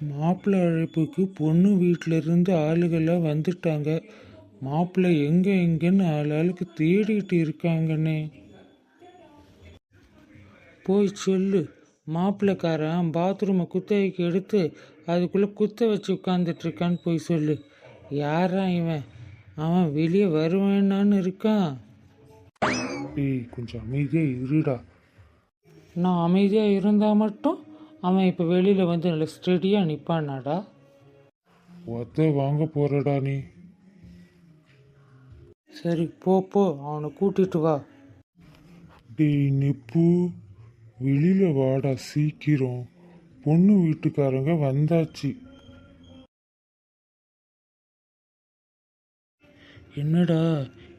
மாப்பிள்ளை அழைப்புக்கு பொண்ணு வீட்டில இருந்து ஆளுகள்லாம் வந்துட்டாங்க. மாப்பிள்ளை எங்க எங்கன்னு ஆளாளுக்கு தேடிட்டு இருக்காங்கண்ணே. போய் சொல்லு. மாப்பிள்ளைக்காரன் பாத்ரூமை குத்தகைக்கு எடுத்து அதுக்குள்ளே குத்த வச்சு உட்காந்துட்டு இருக்கான்னு போய் சொல்லு. யாரா இவன்? அவன் வெளியே வருவேன்னான்னு இருக்கான். ஏய் கொஞ்சம் அமைதியாக இருடா. நான் அமைதியாக இருந்தால் மட்டும் அவன் இப்போ வெளியில் வந்து நல்ல ஸ்டெடியாக நிற்பானாடா ஒத்த வாங்க போறடா நீ. சரி போ போ அவனை கூட்டிட்டு வா. டேய் நெப்பு வெளியில வாடா சீக்கிரம். பொண்ணு வீட்டுக்காரங்க வந்தாச்சு. என்னடா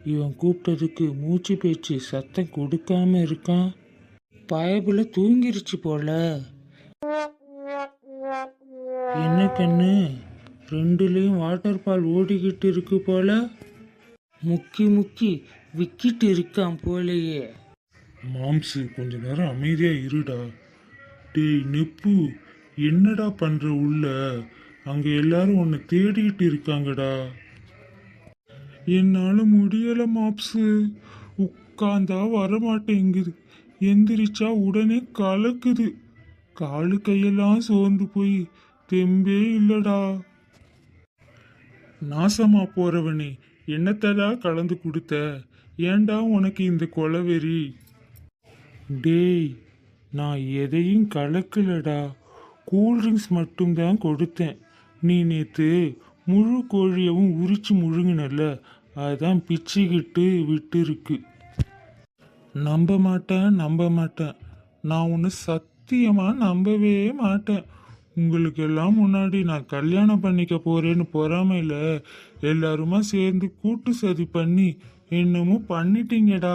இவன் கூப்பிட்டதுக்கு மூச்சு பேச்சு சத்தம் கொடுக்காம இருக்கான்? பயபுல தூங்கிருச்சு போல. என்ன கண்ணு? ரெண்டுலேயும் வாட்டர் ஃபால் ஓடிக்கிட்டு இருக்கு போல. முக்கி முக்கி விக்கிட்டு இருக்கான் போலயே. மாம்சு கொஞ்ச நேரம் அமைதியா இருடா. டேய் நெப்பு என்னடா பண்ற உள்ள? அங்க எல்லாரும் உன்னை தேடிக்கிட்டு இருக்காங்கடா. என்னால முடியல மாப்ஸு உட்காந்தா வரமாட்டேங்குது. எந்திரிச்சா உடனே கலக்குது. காலு கையெல்லாம் சோர்ந்து போய் தெம்பே இல்லடா. நாசமா போறவனே என்னத்தடா கலந்து கொடுத்த? ஏன்டா உனக்கு இந்த கொலவெறி? டேய் நான் எதையும் கலக்கலடா. கூல்ட்ரிங்க்ஸ் மட்டும்தான் கொடுத்தேன். நீ நேத்து முழு கோழியவும் உரிச்சு முழுங்கினல்ல அதான் பிச்சுக்கிட்டு விட்டு இருக்கு நம்ப மாட்டேன் நம்ப மாட்டேன். நான் ஒன்று சத்தியமாக நம்பவே மாட்டேன். உங்களுக்கெல்லாம் முன்னாடி நான் கல்யாணம் பண்ணிக்க போகிறேன்னு பொறாமையில் எல்லாருமா சேர்ந்து கூட்டு சதி பண்ணி என்னமோ பண்ணிட்டீங்கடா.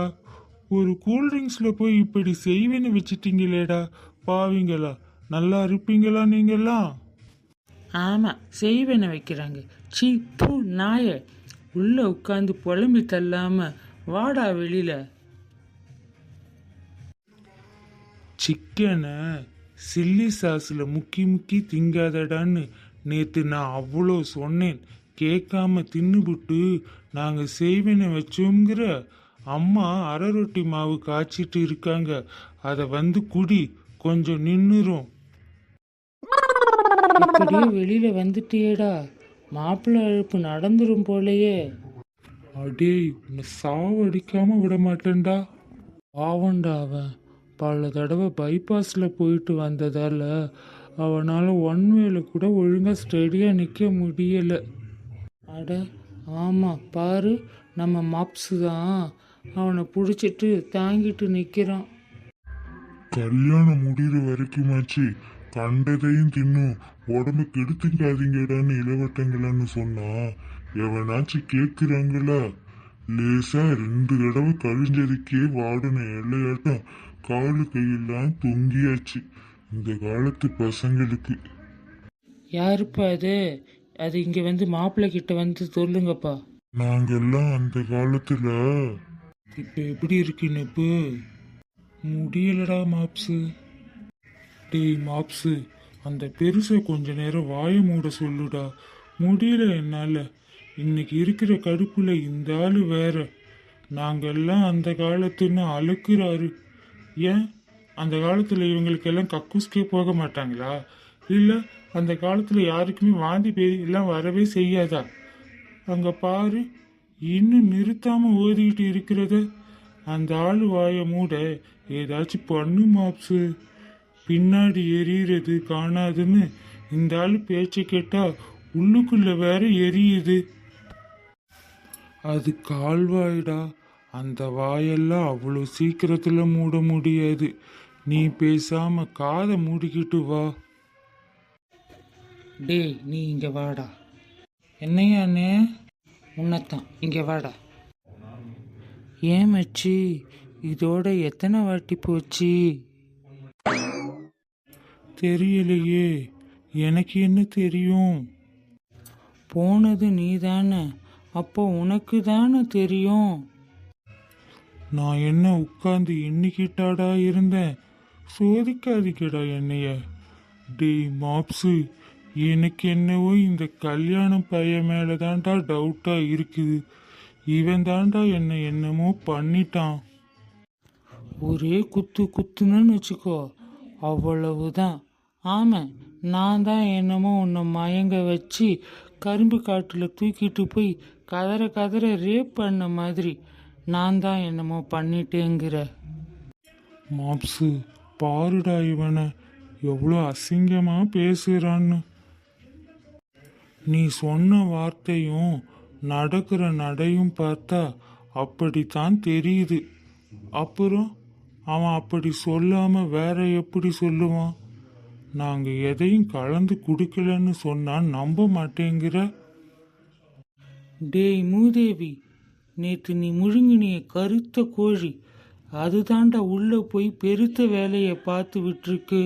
ஒரு கூல்ட்ரிங்க்ஸில் போய் இப்படி செய்வேன்னு வச்சிட்டீங்களேடா பாவிங்களா? நல்லா இருப்பீங்களா நீங்கள்லாம் ஆமாம் செய்வேன வைக்கிறாங்க. சீ பூ நாய. உள்ளே உட்காந்து புலம்பி தள்ளாமல் வாடா வெளியில். சிக்கனை சில்லி சாஸில் முக்கி முக்கி திங்காதடான்னு நேற்று நான் அவ்வளோ சொன்னேன். கேட்காம தின்னுபிட்டு நாங்கள் செய்வேன வச்சோங்கிற அம்மா அரரொட்டி மாவு காய்ச்சிட்டு இருக்காங்க. அதை வந்து குடி கொஞ்சம் நின்னுரும். அப்படியே வெளியில வந்துட்டியேடா. மாப்பிள்ளை அழைப்பு நடந்துரும் போலயே. அடே உன்னை சாவடிக்காம விட மாட்டேன்டா பாவண்டா அவன். பல தடவை பைபாஸில் போயிட்டு வந்ததால அவனால் ஒன் வேல கூட ஒழுங்காக ஸ்டடியாக நிற்க முடியலை. அட ஆமாம் பாரு நம்ம மாப்ஸு தான். அவனை பிடிச்சிட்டு தாங்கிட்டு நிற்கிறான் கல்யாணம் முடிகிற வரைக்குமாச்சு கண்டதையும் தின்னும். உடம்பு கெடுத்துக்காதீங்கடான்னு இளவட்டங்களான்னு சொன்னா எவனாச்சும் கேக்குறாங்களா? லேசா ரெண்டு தடவை கழிஞ்சதுக்கே வாடின எல்லையாட்டம் காலு கையெல்லாம் தொங்கியாச்சு. இந்த காலத்து பசங்களுக்கு. யாருப்பா அது? அது இங்கே வந்து மாப்பிள்ளை கிட்ட வந்து சொல்லுங்கப்பா. நாங்கெல்லாம் அந்த காலத்துல இப்போ எப்படி இருக்கு நெப்பு? முடியலடா மாப்ஸு. டேய் மாப்ஸு அந்த பெருசை கொஞ்ச நேரம் வாய மூட சொல்லுடா. முடியல என்னால். இன்னைக்கு இருக்கிற கடுப்புல இந்த ஆள் வேற. நாங்கெல்லாம் அந்த காலத்துன்னு அழுக்குறாரு. ஏன்? அந்த காலத்தில் இவங்களுக்கெல்லாம் கக்கூஸ்க்கே போக மாட்டாங்களா? இல்லை அந்த காலத்தில் யாருக்குமே வாந்தி பேதி எல்லாம் வரவே செய்யாதா? அங்கே பாரு இன்னும் நிறுத்தாமல் ஓதிக்கிட்டு இருக்கிறத. அந்த ஆள் வாய மூட ஏதாச்சும் பண்ணு மாப்ஸு பின்னாடி எரியிறது காணாதுன்னு இந்த ஆள் பேச்சை கேட்டால் உள்ளுக்குள்ளே வேற எரியுது. அது கால்வாயிடா. அந்த வாயெல்லாம் அவ்வளோ சீக்கிரத்துல மூட முடியாது. நீ பேசாம காதை மூடிக்கிட்டு வா. டேய் நீ இங்க வாடா. என்னையாண்ணே உன்னத்தான் இங்க வாடா. ஏன் மச்சி? இதோட எத்தனை வாட்டி போச்சு? தெரியலையே. எனக்கு என்ன தெரியும்? போனது நீ தானே அப்போ உனக்கு தானே தெரியும்? நான் என்ன உட்கார்ந்து எண்ணிக்கிட்டாடா இருந்தேன்? சோதிக்காதீங்கடா என்னைய. டேய் மாப்ஸு எனக்கு என்னவோ இந்த கல்யாணம் பையன் மேலே தான்டா டவுட்டாக இருக்குது. இவன் தான்டா என்னை என்னமோ பண்ணிட்டான். ஒரே குத்து குத்துன்னு வச்சுக்கோ அவ்வளவுதான். ஆமாம் நான் தான் என்னமோ உன்னை மயங்க வச்சு கரும்பு காட்டில் தூக்கிட்டு போய் கதற கதற ரேப் பண்ண மாதிரி. நான் தான் என்னமோ பண்ணிட்டேங்கிற. மாப்ஸு பாருடா இவனை. எவ்வளோ அசிங்கமாக பேசுகிறான்னு நீ சொன்ன வார்த்தையும் நடக்கிற நடையும் பார்த்தா அப்படித்தான் தெரியுது. அப்புறம் அவன் அப்படி சொல்லாம வேற எப்படி சொல்லுவான்? நாங்க எதையும் கலந்து குடுக்கலன்னு சொன்னா நம்ப மாட்டேங்கிற. டேய் மூதேவி நேத்து நீ முழுங்கினிய கருத்த கோழி. அதுதான்டா உள்ள போய் பெருத்த வேலையை பார்த்து விட்டுருக்கு.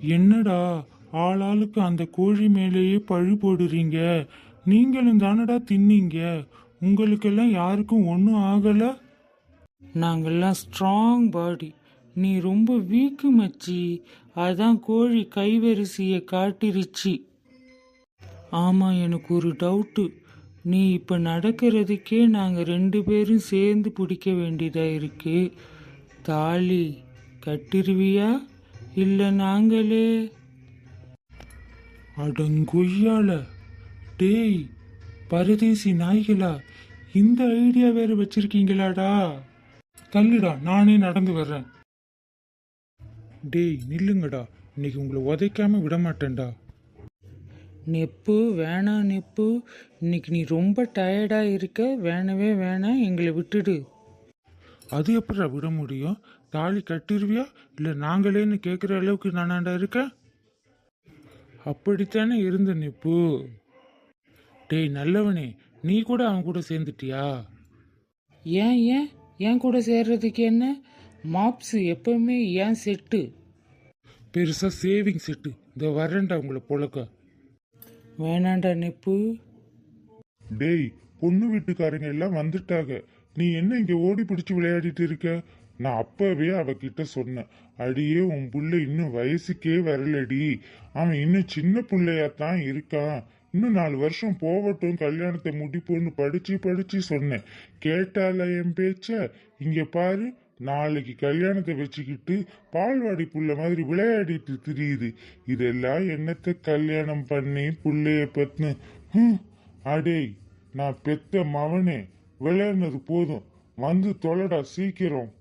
என்னடா ஆளாளுக்கு அந்த கோழி மேலேயே பழி போடுறீங்க? நீங்களும் தானடா தின்னீங்க? உங்களுக்கெல்லாம் யாருக்கும் ஒன்றும் ஆகலை? நாங்கெல்லாம் ஸ்ட்ராங் பாடி நீ ரொம்ப வீக்கு மச்சி. அதான் கோழி கைவரிசையை காட்டிருச்சு. ஆமாம் எனக்கு ஒரு டவுட்டு நீ இப்போ நடக்கிறதுக்கே நாங்கள் ரெண்டு பேரும் சேர்ந்து பிடிக்க வேண்டியதாக இருக்கு. தாலி கட்டிருவியா? இல்லை நாங்களே? அடங்கொய்யால. டேய் பரதேசி நாய்களா இந்த ஐடியா வேற வச்சிருக்கீங்களாடா? தள்ளுடா நானே நடந்து வர்றேன். டேய் நில்லுங்கடா. இன்னைக்கு உங்களை உதைக்காம விட மாட்டேன்டா நெப்பு வேணாம் நெப்பு. இன்னைக்கு நீ ரொம்ப டயர்டாக இருக்க. வேணவே வேணாம் எங்களை விட்டுடு. அது எப்படா விட முடியும்? தாலி கட்டிருவியா? இல்லை நாங்களேன்னு கேட்குற அளவுக்கு நானாண்டா இருக்கேன் அப்படித்தானே இருந்த நெப்பு? டேய் நல்லவனே நீ கூட அவன் கூட சேர்ந்துட்டியா? ஏன் ஏன்? என் கூட சேர்றதுக்கு என்ன? மாப்ஸ் எப்பவுமே ஏன் செட்டு? பெருசா சேவிங் செட்டு. இந்த வரேன்டா உங்களை பொழக்க. வேணாண்டா நெப்பு. டேய் பொண்ணு வீட்டுக்காரங்க எல்லாம் வந்துட்டாங்க. நீ என்ன இங்க ஓடி பிடிச்சு விளையாடிட்டு இருக்க? நான் அப்பவே அவகிட்ட சொன்னேன். அடியே உன் புள்ள இன்னும் வயசுக்கே வரலடி. அவன் இன்னும் சின்ன பிள்ளையாத்தான் இருக்கான். இன்னும் நாலு வருஷம் போகட்டும் கல்யாணத்தை முடிப்போன்னு படிச்சு படிச்சு சொன்னேன். கேட்டால என் பேச்ச? இங்க பாரு நாளைக்கு கல்யாணத்தை வச்சுக்கிட்டு பால்வாடி புள்ள மாதிரி விளையாடிட்டு திரியுது. இதெல்லாம் என்னத்த கல்யாணம் பண்ணி புள்ளைய பத்னு அடே அடேய் நான் பெத்த மவனே விளையாடுனது போதும். வந்து தொலைடா சீக்கிரம்.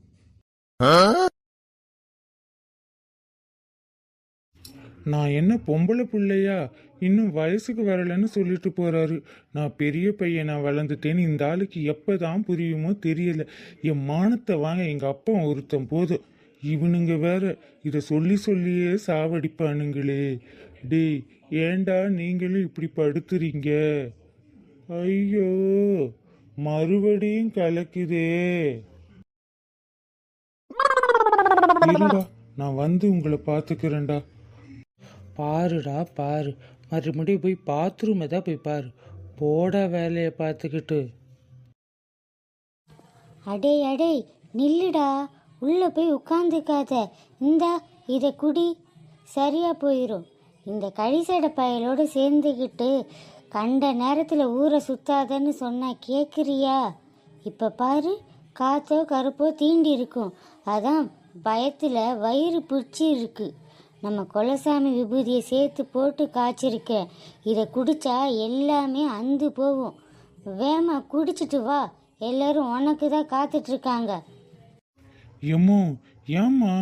நான் என்ன பொம்பளை பிள்ளையா? இன்னும் வயசுக்கு வரலன்னு சொல்லிட்டு போறாரு. நான் பெரிய பையன் நான் வளர்ந்துட்டேன்னு இந்த ஆளுக்கு எப்பதான் புரியுமோ தெரியல. என் மானத்தை வாங்க எங்க அப்பா ஒருத்தன் போதும். இவனுங்க வேற இதை சொல்லி சொல்லியே சாவடிப்பானுங்களே. டேய் ஏண்டா நீங்களும் இப்படி படுத்துறீங்க? ஐயோ மறுபடியும் கலக்குதே. இருடா நான் வந்து உங்களை பார்த்துக்கிறேன்டா பாருடா பாரு. மறுபடியும் போய் பாத்ரூம் தான் போய் பாரு. போட வேலையை பார்த்துக்கிட்டு. அடே அடே நில்லுடா. உள்ள போய் உட்காந்துக்காத இந்தா இதை குடி. சரியா போயிடும் இந்த கழிசடை பயலோடு சேர்ந்துக்கிட்டு கண்ட நேரத்தில் ஊரை சுத்தாதன்னு சொன்னால் கேட்குறியா இப்போ பாரு காத்தோ கருப்போ தீண்டி இருக்கும் அதான் பயத்தில் வயிறு பிடிச்சி இருக்கு நம்ம கொலசாமி விபூதியை சேர்த்து போட்டு காய்ச்சிருக்கேன் இதை குடிச்சா எல்லாமே அந்து போகும். வேமா குடிச்சிட்டு வா. எல்லாரும் உனக்கு தான் காத்துட்டு இருக்காங்க எம்மோ ஏம்மா?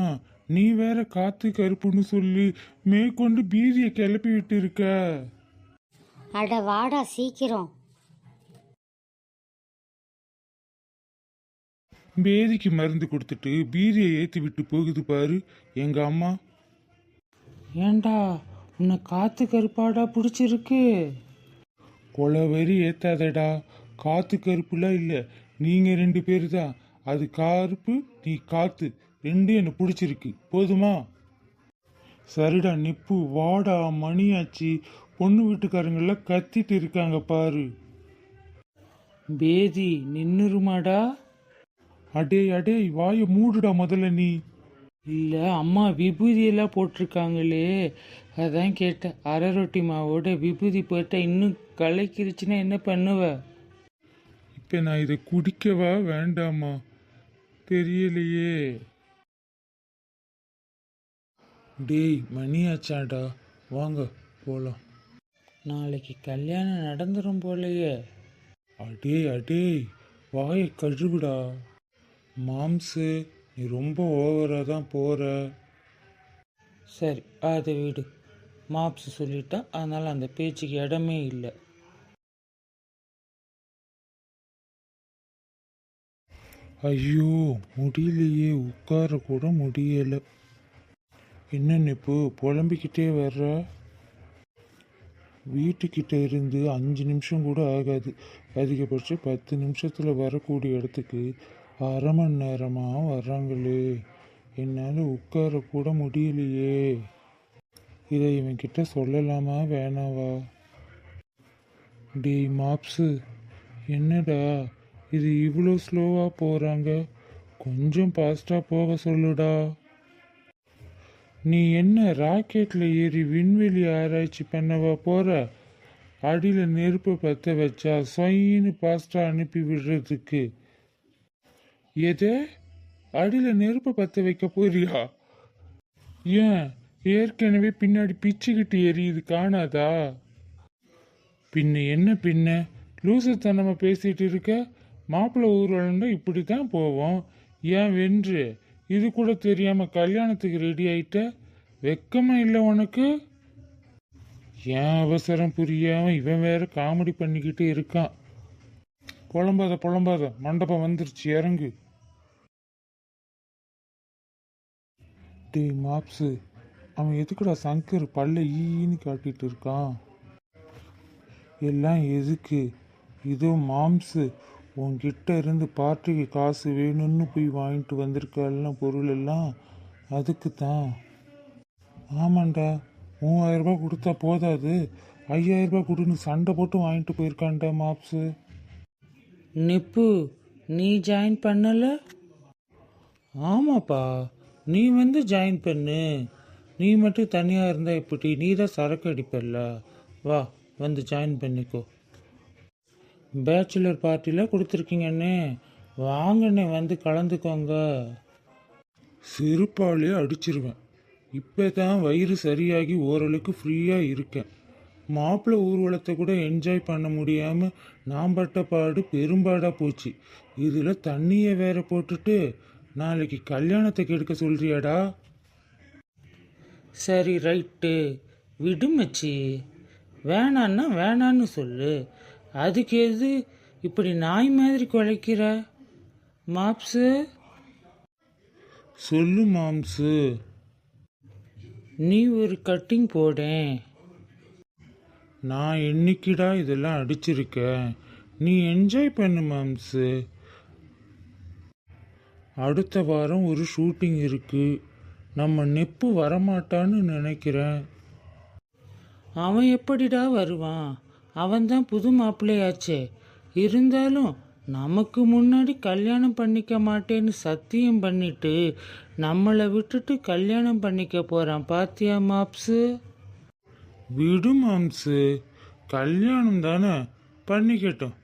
நீ வேற காத்து கருப்புன்னு சொல்லி மேற்கொண்டு பீதியை கிளப்பி விட்டு இருக்க அட வாடா சீக்கிரம். பேதிக்கு மருந்து கொடுத்துட்டு பீதியை ஏற்றி விட்டு போகுது பாரு. எங்க அம்மா ஏண்டா உன்னை காத்து கருப்பாடா பிடிச்சிருக்கு? கொலவெறி ஏத்தாதடா காத்து கருப்புலாம் இல்லை. நீங்கள் ரெண்டு பேர் தான் அது கருப்பு நீ காத்து ரெண்டும் எனக்கு பிடிச்சிருக்கு. போதுமா? சரிடா நிப்பு வாடா மணியாச்சு. பொண்ணு வீட்டுக்காரங்கெல்லாம் கத்திட்டு இருக்காங்க பாரு. பேதி நின்னுருமாடா. அடே அடே வாயை மூடுடா முதல்ல நீ. இல்லை அம்மா விபூதியெல்லாம் போட்டிருக்காங்களே. அதான் கேட்டேன். அரை ரொட்டி மாவோட விபூதி போட்டா இன்னும் கலைக்கிருச்சுன்னா என்ன பண்ணுவ? இப்போ நான் இதை குடிக்கவா? வேண்டாமா? தெரியலையே. டேய் மணி ஆச்சாடா வாங்க போகலாம் நாளைக்கு கல்யாணம் நடந்துரும் போலயே. அடே அடே. வாயை கழுவுடா. மாம்சு. நீ ரொம்ப ஓவராக தான் போகிற சரி அதை விடு. மாப்ஸ் சொல்லிட்டா அதனால அந்த பேச்சுக்கு இடமே இல்லை. ஐயோ முடியலையே உட்கார கூட முடியலை. என்ன இப்போ புலம்பிக்கிட்டே வர்ற? வீட்டுக்கிட்ட இருந்து அஞ்சு நிமிஷம் கூட ஆகாது. அதிகபட்சம் பத்து நிமிஷத்தில் வரக்கூடிய இடத்துக்கு அரை மணி நேரமாக வர்றாங்களே. என்னால் உட்கார கூட முடியலையே. இதை இவன்கிட்ட சொல்லலாமா வேணாவா? டேய் மாப்ஸு என்னடா இது இவ்வளோ ஸ்லோவாக போகிறாங்க கொஞ்சம் ஃபாஸ்ட்டாக போக சொல்லுடா. நீ என்ன ராக்கெட்டில் ஏறி விண்வெளி ஆராய்ச்சி பண்ணவா போகிற அடியில் நெருப்பு பற்ற வச்சா சொயின்னு ஃபாஸ்ட்டாக அனுப்பி விடுறதுக்கு. எது? அடியில் நெருப்பை பற்ற வைக்க போறியா? ஏன்? ஏற்கனவே பின்னாடி பிச்சுக்கிட்டு எரியுது காணாதா? பின்ன என்ன பின்ன? லூசுத்தனமா பேசிட்டு இருக்க? மாப்பிள்ளை ஊர்வலம்னா இப்படி தான் போவோம். ஏன் வென்று? இது கூட தெரியாமல் கல்யாணத்துக்கு ரெடி ஆயிட்ட? வெக்கமா இல்லை உனக்கு? ஏன் அவசரம் புரியாம இவன் வேற காமெடி பண்ணிக்கிட்டு இருக்கான். புலம்பாத புலம்பாத. மண்டபம் வந்துருச்சு இறங்கு. டே மாப்ஸு அவன் எதுக்குடா சங்கர் பல்ல ஈன்னு காட்டிட்டு இருக்கான்? எல்லாம் எதுக்கு? இதோ மாம்ஸு உன்கிட்ட இருந்து பார்ட்டிக்கு காசு வேணும்னு போய் வாங்கிட்டு வந்திருக்கலாம் பொருள் எல்லாம் அதுக்கு தான் ஆமாண்டா மூவாயிரம் ரூபாய் கொடுத்தா போதாது. ஐயாயிரரூபா கொடுன்னு சண்டை போட்டு வாங்கிட்டு போயிருக்கான்டா மாப்ஸு நிப்பு நீ ஜாயின் பண்ணலை? ஆமாப்பா நீ வந்து ஜாயின் பண்ணு. நீ மட்டும் தனியாக இருந்தால் எப்படி? நீ தான் சரக்கு அடிப்பல்ல. வா வந்து ஜாயின் பண்ணிக்கோ. பேச்சுலர் பார்ட்டியில் கொடுத்துருக்கீங்கண்ணே வாங்கண்ணே வந்து கலந்துக்கோங்க. சிறுப்பாலே அடிச்சிருவேன். இப்போ தான் வயிறு சரியாகி ஓரளவுக்கு ஃப்ரீயாக இருக்கேன். மாப்பிள்ளை ஊர்வலத்தை கூட என்ஜாய் பண்ண முடியாமல் நான் பட்ட பாடு பெரும்பாடாக போச்சு. இதில் தண்ணியை வேற போட்டுட்டு நாளைக்கு கல்யாணத்தை கெடுக்க சொல்றியாடா? சரி ரைட்டு. விடு மச்சி. வேணான்னா வேணான்னு சொல்லு. அதுக்கு எது இப்படி நாய் மாதிரி குலைக்கிற? மாப்ஸு? சொல்லு மாம்சு நீ ஒரு கட்டிங் போடேன். நான் என்னைக்கிடா இதெல்லாம் அடிச்சிருக்கேன்? நீ என்ஜாய் பண்ணு மாம்சு அடுத்த வாரம் ஒரு ஷூட்டிங் இருக்குது நம்ம நெப்பு வரமாட்டான்னு நினைக்கிறேன். அவன் எப்படிடா வருவான்? அவன்தான் புது மாப்பிள்ளையாச்சே. இருந்தாலும் நமக்கு முன்னாடி கல்யாணம் பண்ணிக்க மாட்டேன்னு சத்தியம் பண்ணிட்டு நம்மளை விட்டுட்டு கல்யாணம் பண்ணிக்க போகிறான் பாத்தியா மாப்ஸு? விடு மாம்ஸு. கல்யாணம் தானே பண்ணிக்கட்டும்.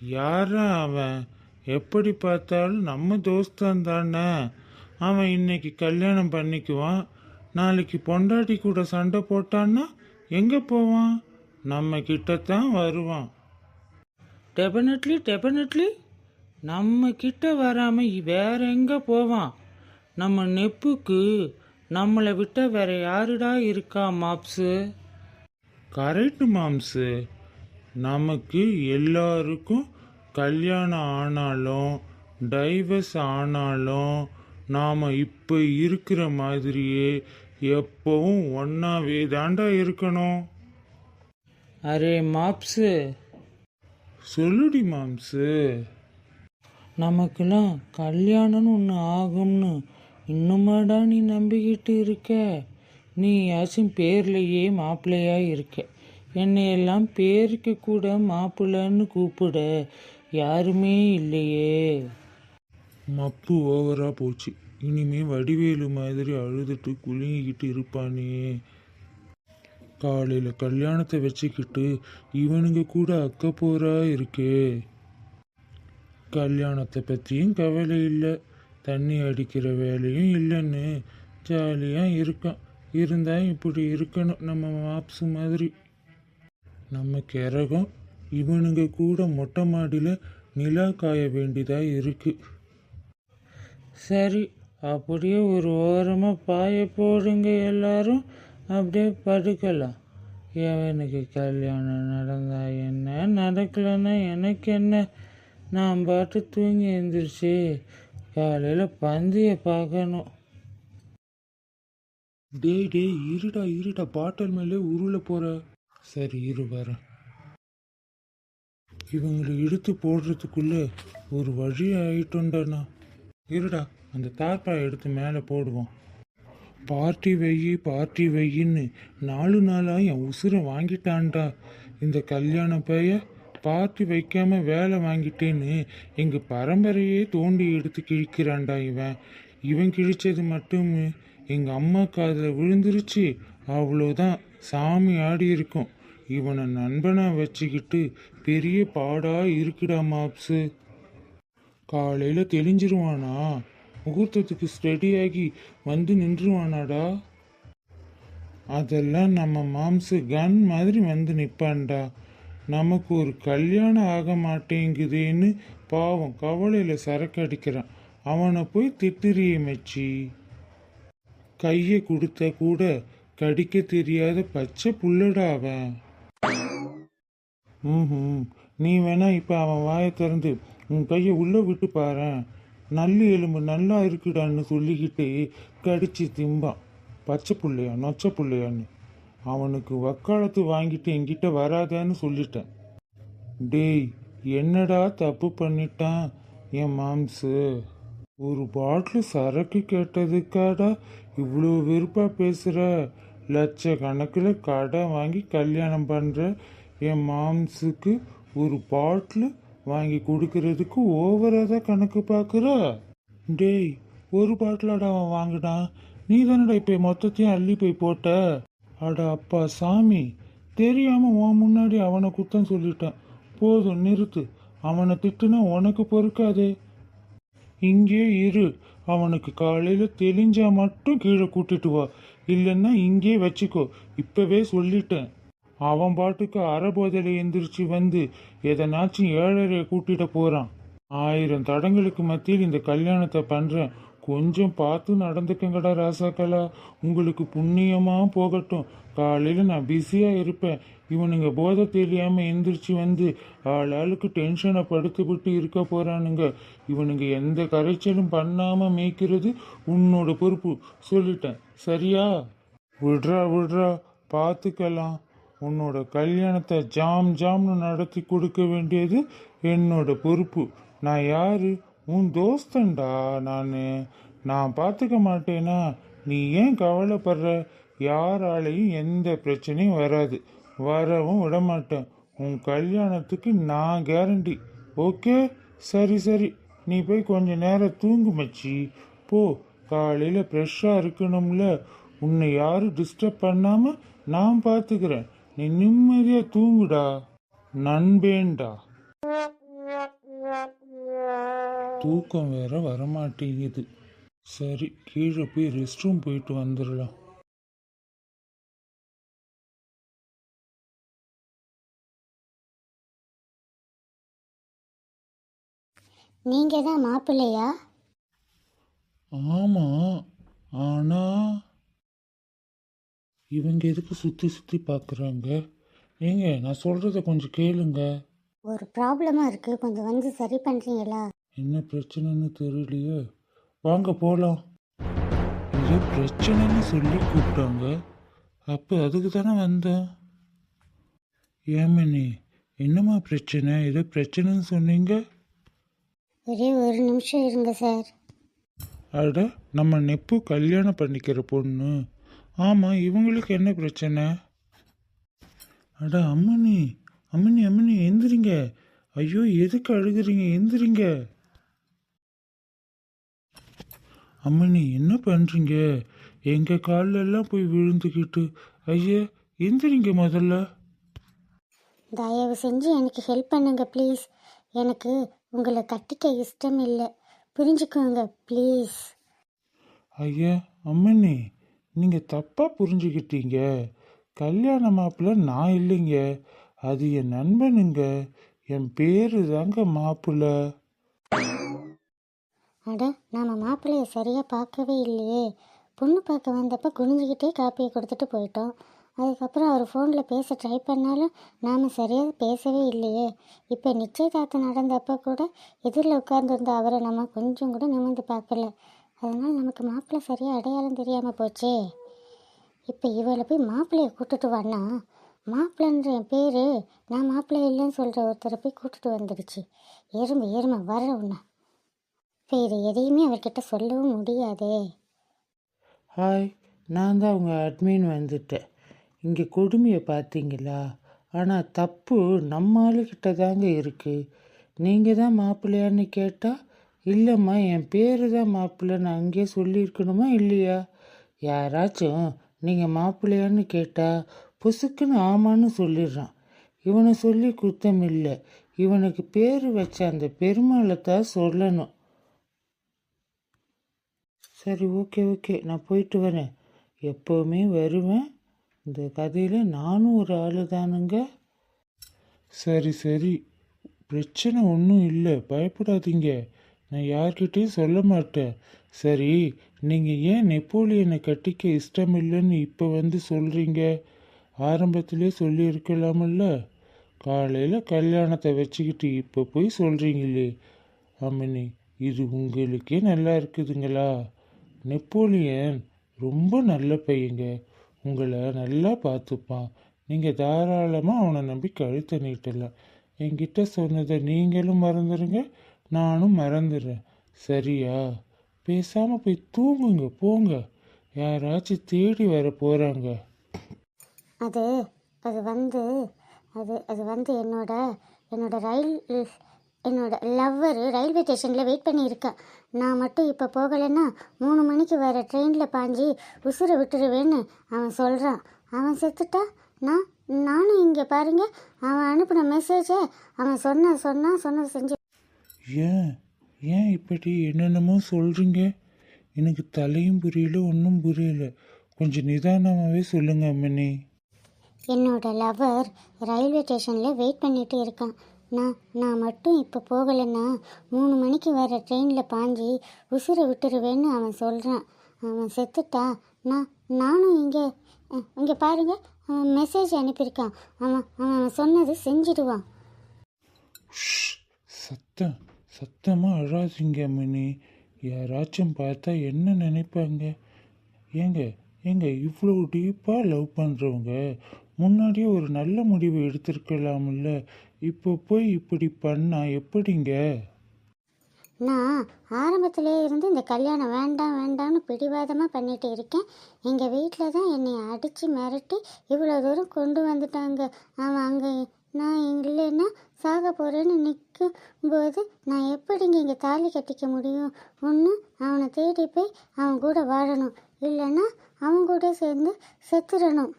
யாரா அவன்? எப்படி பார்த்தாலும் நம்ம தோஸ்தான் தானே? அவன் இன்னைக்கு கல்யாணம் பண்ணிக்குவான். நாளைக்கு பொண்டாட்டி கூட சண்டை போட்டான்னா எங்கே போவான்? நம்ம கிட்டத்தான் வருவான். டெபினெட்லி டெபினெட்லி நம்ம கிட்ட வராம இ- வேற எங்க போவான்? நம்ம நெப்புக்கு நம்மளை விட்ட வேற யாருடா இருக்கா மாப்ஸு? கரெக்ட் மாம்சு நமக்கு எல்லாருக்கும் கல்யாணம் ஆனாலும் டைவர்ஸ் ஆனாலும் நாம் இப்போ இருக்கிற மாதிரியே எப்பவும் ஒன்றாவே தாண்டா இருக்கணும். அரே மாப்ஸு. சொல்லுடி மாம்சு நமக்கெல்லாம் கல்யாணம்னு ஒன்று ஆகும்னு இன்னுமாடா நீ நம்பிக்கிட்டு இருக்க? நீ யாச்சும் பேர்லையே மாப்பிள்ளையா இருக்க. என்னையெல்லாம் பேருக்கு கூட மாப்பிள்ளைன்னு கூப்பிட. யாருமே இல்லையே. மப்பு ஓவராக போச்சு. இனிமே வடிவேலு மாதிரி அழுதுட்டு குலுங்கிக்கிட்டு இருப்பானே. காலையில் கல்யாணத்தை வச்சுக்கிட்டு இவனுங்க கூட அக்க போறா இருக்கே. கல்யாணத்தை பற்றியும் கவலை இல்லை. தண்ணி அடிக்கிற வேலையும் இல்லைன்னு ஜாலியாக இருக்கான். இருந்தா இப்படி இருக்கணும் நம்ம மாப்ஸு மாதிரி. நம்ம கிறகம் இவனுங்க கூட மொட்டை மாடியில் நிலா காய வேண்டியதாக இருக்கு. சரி அப்படியே ஒரு ஓரமாக பாய போடுங்க எல்லாரும். அப்படியே படுக்கலாம். எவனுக்கு கல்யாணம் நடந்தா என்ன நடக்கலைன்னா எனக்கு என்ன? நான் பாட்டு தூங்கி எழுந்திரிச்சு காலையில் பந்தியை பார்க்கணும். டேய் டேய் இருடா இருடா பாட்டில் மேலே உருள போகிற சரி இரு வரேன். இவங்களை இழுத்து போடுறதுக்குள்ளே ஒரு வழி ஆயிட்டோண்டாண்ணா. இருடா அந்த தார்ப்பா எடுத்து மேலே போடுவோம். பார்ட்டி வெயி பார்ட்டி வெயின்னு நாலு நாளாக என் உசுரை வாங்கிட்டான்டா இந்த கல்யாண பைய பார்ட்டி வைக்காம வேலை வாங்கிட்டேன்னு எங்கள் பரம்பரையே தோண்டி எடுத்து கிழிக்கிறான்டா இவன். இவன் கிழிச்சது மட்டும் எங்கள் அம்மா காதில் விழுந்துருச்சு. அவ்வளோதான். சாமி ஆடி இருக்கும் இவனை நண்பனை வச்சுக்கிட்டு பெரிய பாடா இருக்குடா மாப்ஸு. காலையில் தெளிஞ்சிருவானா? முகூர்த்தத்துக்கு ஸ்டெடியாகி வந்து நின்றுவானாடா? அதெல்லாம் நம்ம மாம்சு கன் மாதிரி வந்து நிற்பான்டா நமக்கு ஒரு கல்யாணம் ஆக மாட்டேங்குதேன்னு பாவம் கவலையில் சரக்கு அடிக்கிறான். அவனை போய் திட்டுறியே மச்சி. கையை கொடுத்த கூட கடிக்க தெரியாத பச்சை புல்லடா அவன். ம் நீ வேணா இப்போ அவன் வாயை திறந்து உன் கையை உள்ளே விட்டு பாரேன் நல்லி எலும்பு நல்லா இருக்குடான்னு சொல்லிக்கிட்டு கடிச்சு திம்பான் பச்சை பிள்ளையா நொச்ச பிள்ளையான்னு. அவனுக்கு வக்காலத்து வாங்கிட்டு என்கிட்ட வராதேன்னு சொல்லிட்டேன். டேய் என்னடா தப்பு பண்ணிட்டான் என் மாம்சு? ஒரு பாட்டில் சரக்கு கேட்டதுக்காடா இவ்வளோ வெறுப்பாக பேசுகிற லட்சக்கணக்கில் கடை வாங்கி கல்யாணம் பண்ணுற என் மாம்ஸுக்கு ஒரு பாட்டில் வாங்கி கொடுக்கறதுக்கு ஓவராக தான் கணக்கு பார்க்குற. டேய் ஒரு பாட்டிலாடா அவன் வாங்கினான் நீ தானடா இப்போ மொத்தத்தையும் அள்ளி போய் போட்ட? அட அப்பா சாமி தெரியாமல் உன் முன்னாடி அவனை குத்தம் சொல்லிட்டேன். போதும் நிறுத்து. அவனை திட்டுனா உனக்கு பொறுக்காதே. இங்கே இரு. அவனுக்கு காலையில் தெளிஞ்சா மட்டும் கீழே கூட்டிட்டு வா. இல்லைன்னா இங்கே வச்சுக்கோ. இப்போவே சொல்லிட்டேன். அவன் பாட்டுக்கு அறபோதையில் எந்திரிச்சு வந்து எதனாச்சும் ஏழரையை கூட்டிட போகிறான் ஆயிரம் தடங்களுக்கு மத்தியில் இந்த கல்யாணத்தை பண்ணுறேன் கொஞ்சம் பார்த்து நடந்துக்கங்கடா ராசாக்களா. உங்களுக்கு புண்ணியமாக போகட்டும். காலையில் நான் பிஸியாக இருப்பேன். இவனுங்க போதை தெரியாமல் எந்திரிச்சு வந்து ஆள் ஆளுக்கு டென்ஷனை படுத்து விட்டு இருக்க போகிறானுங்க இவனுங்க எந்த கரைச்சலும் பண்ணாமல் மேய்க்கிறது உன்னோட பொறுப்பு. சொல்லிட்டேன். சரியா? விடுறா விடுறா. பார்த்துக்கலாம். உன்னோட கல்யாணத்தை ஜாம் ஜாம்னு நடத்தி கொடுக்க வேண்டியது என்னோட பொறுப்பு. நான் யாரு? உன் தோஸ்தன்டா நான். நான் பார்த்துக்க மாட்டேனா? நீ ஏன் கவலைப்படுற? யாராலையும் எந்த பிரச்சனையும் வராது. வரவும் விட மாட்டேன் உன் கல்யாணத்துக்கு நான் கேரண்டி ஓகே? சரி சரி. நீ போய் கொஞ்ச நேரம் தூங்கு மச்சி. போ. காலையில் ஃப்ரெஷ்ஷாக இருக்கணும்ல. உன்னை யாரும் டிஸ்டர்ப் பண்ணாமல் நான் பார்த்துக்கிறேன் நீ நிம்மதியாக தூங்குடா. நண்பேண்டா. தூக்கம் வேற வரமாட்டேங்குது. சரி கீழே போய் ரெஸ்ட் ரூம் போயிட்டு வந்துடலாம் நீங்க தான் மாப்பிள்ளையா? ஆமா ஆனா இவங்க எதுக்கு சுத்தி சுத்தி பார்க்குறாங்க ஏங்க நான் சொல்றத கொஞ்சம் கேளுங்க. ஒரு ப்ராப்ளமா இருக்கு. கொஞ்சம் வந்து சரி பண்றீங்களா? என்ன பிரச்சனைன்னு தெரியலையே. வாங்க போகலாம் ஏதோ பிரச்சனைன்னு சொல்லி கூப்பிட்டாங்க. அப்போ அதுக்கு தானே வந்தேன். ஏமனி என்னம்மா பிரச்சனை? ஏதோ பிரச்சனைன்னு சொன்னீங்க? ஒரே ஒரு நிமிஷம் இருங்க சார் அட நம்ம நெப்பு கல்யாணம் பண்ணிக்கிற பொண்ணு. ஆமாம் இவங்களுக்கு என்ன பிரச்சனை? அட அம்மனி அம்மனி அம்மனி எந்திரிங்க. ஐயோ எதுக்கு அழுகுறீங்க? எந்திரிங்க. அம்மனி என்ன பண்ணுறீங்க எங்கள் கால்ல எல்லாம் போய் விழுந்துக்கிட்டு ஐயா எந்திரிங்க முதல்ல. தயவு செஞ்சு எனக்கு ஹெல்ப் பண்ணுங்க ப்ளீஸ் எனக்கு உங்களை கட்டிக்க இஷ்டம் இல்லை புரிஞ்சுக்கோங்க ப்ளீஸ் ஐயா அம்மனி நீங்கள் தப்பாக புரிஞ்சுக்கிட்டீங்க. கல்யாண மாப்பிள்ளை நான் இல்லைங்க. அது என் நண்பனுங்க. என் பேரு தாங்க மாப்பிள்ளை. அட நாம மாப்பிள்ளைய சரியாக பார்க்கவே இல்லையே. பொண்ணு பார்க்க வந்தப்போ குனிஞ்சிக்கிட்டே காப்பியை கொடுத்துட்டு போயிட்டோம். அதுக்கப்புறம் அவர் ஃபோனில் பேச ட்ரை பண்ணாலும் நாம் சரியாக பேசவே இல்லையே. இப்போ நிச்சயதார்த்தம் நடந்தப்போ கூட எதிரில் உட்கார்ந்துருந்த அவரை நம்ம கொஞ்சம் கூட நிமிர்ந்து பார்க்கல. அதனால் நமக்கு மாப்பிள்ளை சரியாக அடையாளம் தெரியாமல் போச்சே. இப்போ இவளை போய் மாப்பிள்ளையை கூட்டுட்டு வானா மாப்பிள்ளைன்ற என் பேர் நான் மாப்பிள்ளை இல்லைன்னு சொல்கிற ஒருத்தரை போய் கூட்டுட்டு வந்துடுச்சு. எறும்பு எறும்பு வர உன்னை. இதை எதையுமே அவர்கிட்ட சொல்லவும் முடியாதே. ஹாய் நான் தான் உங்கள் அட்மின் வந்துட்டேன் இங்கே கொடுமையை பார்த்தீங்களா? ஆனால் தப்பு நம்ம ஆளுக்கிட்ட தாங்க இருக்குது நீங்கள் தான் மாப்பிள்ளையான்னு கேட்டால் இல்லைம்மா என் பேர் தான் மாப்பிள்ளைன்னு அங்கேயே சொல்லியிருக்கணுமா இல்லையா? யாராச்சும் நீங்கள் மாப்பிள்ளையான்னு கேட்டால் புசுக்குன்னு ஆமான்னு சொல்லிடுறான். இவனை சொல்லி குத்தம் இல்லை. இவனுக்கு பேர் வச்ச அந்த பெருமாளை தான் சொல்லணும். சரி ஓகே ஓகே. நான் போயிட்டு வரேன். எப்போவுமே வருவேன். இந்த கதையில் நானும் ஒரு ஆள் தானுங்க. சரி சரி. பிரச்சனை ஒன்றும் இல்லை. பயப்படாதீங்க. நான் யார்கிட்டயும் சொல்ல மாட்டேன். சரி நீங்கள் ஏன் நெப்போலியனை கட்டிக்க இஷ்டம் இல்லைன்னு இப்போ வந்து சொல்கிறீங்க ஆரம்பத்திலே சொல்லியிருக்கலாமில்ல. காலையில் கல்யாணத்தை வச்சுக்கிட்டு இப்போ போய் சொல்கிறீங்களே அம்மனி இது உங்களுக்கே நல்லா இருக்குதுங்களா? நெப்போலியன் ரொம்ப நல்ல பையங்க. உங்களை நல்லா பார்த்துப்பான். நீங்கள் தாராளமாக அவனை நம்பி கழுத்தை நீட்டலாம். என்கிட்ட சொன்னதை நீங்களும் மறந்துடுங்க நானும் மறந்துடுறேன். சரியா? பேசாமல் போய் தூங்குங்க போங்க. யாராச்சும் தேடி வர போகிறாங்க அது அது வந்து அது அது வந்து என்னோட என்னோட ரயில் என்னோட லவ்வர் ரயில்வே ஸ்டேஷனில் வெயிட் பண்ணியிருக்கா. நான் மட்டும் இப்போ போகலைன்னா மூணு மணிக்கு வர ட்ரெயினில் பாஞ்சு உசுரை விட்டுருவேன்னு அவன் சொல்கிறான் அவன் செத்துட்டா? நான் நானும் இங்கே பாருங்க. அவன் அனுப்பின மெசேஜை அவன் சொன்ன சொன்னா சொன்ன செஞ்சு ஏன்? ஏன் இப்படி என்னென்னமோ சொல்கிறீங்க எனக்கு தலையும் புரியல ஒன்றும் புரியல. கொஞ்சம் நிதானமாகவே சொல்லுங்க அம்மனி என்னோட லவர் ரயில்வே ஸ்டேஷனில் வெயிட் பண்ணிட்டு இருக்கான். நான் நான் மட்டும் இப்போ போகலைன்னா மூணு மணிக்கு வர ட்ரெயினில் பாஞ்சு உசுரை விட்டுருவேன்னு அவன் சொல்கிறான் அவன் செத்துட்டா நான் நானும் இங்கே இங்கே பாருங்க. அவன் மெசேஜ் அனுப்பியிருக்கான். அவன் அவன் சொன்னது செஞ்சிடுவான். சத்தம். சத்தமாக அழாதீங்க மினி. யாராச்சும் பார்த்தா என்ன நினைப்பாங்க? ஏங்க ஏங்க இவ்வளோ டீப்பாக லவ் பண்ணுறவங்க முன்னாடியே ஒரு நல்ல முடிவு எடுத்திருக்கலாம்ல. இப்போ போய் இப்படி பண்ணால் எப்படிங்க? நான் ஆரம்பத்திலே இருந்து இந்த கல்யாணம் வேண்டாம் வேண்டாம்னு பிடிவாதமாக பண்ணிட்டு இருக்கேன். எங்கள் வீட்டில் தான் என்னை அடித்து மிரட்டி இவ்வளோ தூரம் கொண்டு வந்துட்டாங்க. அவன் அங்கே நான் இல்லைன்னா சாக போகிறேன்னு நிற்கும் போது நான் எப்படிங்க இங்கே தாலி கட்டிக்க முடியும்? ஒன்று அவனை தேடி போய் அவன் கூட வாழணும். இல்லைன்னா அவன் கூட சேர்ந்து செத்துடணும்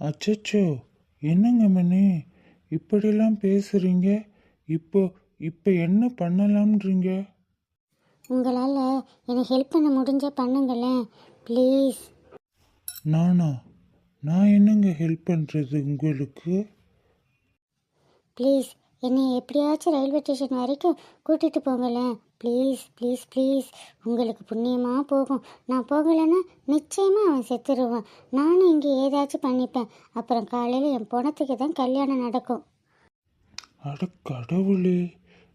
அச்சச்சோ என்னங்க மணி இப்படிலாம் பேசுகிறீங்க இப்போ இப்போ என்ன பண்ணலாம்ன்றீங்க? உங்களால் எனக்கு ஹெல்ப் பண்ண முடிஞ்ச பண்ணுங்களேன் ப்ளீஸ் நானா? நான் என்னங்க ஹெல்ப் பண்ணுறது உங்களுக்கு? ப்ளீஸ் என்னை எப்படியாச்சும் ரயில்வே ஸ்டேஷன் வரைக்கும் கூட்டிகிட்டு போங்களேன் ப்ளீஸ் ப்ளீஸ் ப்ளீஸ் உங்களுக்கு புண்ணியமாக போகும். நான் போகலைன்னா நிச்சயமாக அவன் செத்துருவான். நானும் இங்கே ஏதாச்சும் பண்ணிப்பேன். அப்புறம் காலையில் என் பொணத்துக்கு தான் கல்யாணம் நடக்கும். அட கடவுளே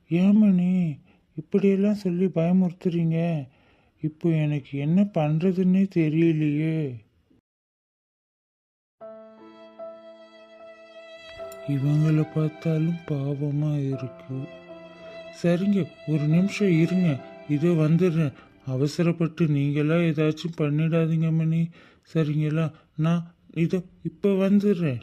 ஏமணி இப்படியெல்லாம் சொல்லி பயமுறுத்துறீங்க. இப்போ எனக்கு என்ன பண்ணுறதுன்னே தெரியலையே. இவங்களை பார்த்தாலும் பாவமாக இருக்கு. சரிங்க ஒரு நிமிஷம் இருங்க இதோ வந்துடுறேன். அவசரப்பட்டு நீங்களாம் ஏதாச்சும் பண்ணிடாதீங்க மணி. சரிங்களா? நான் இதோ இப்போ வந்துடுறேன்.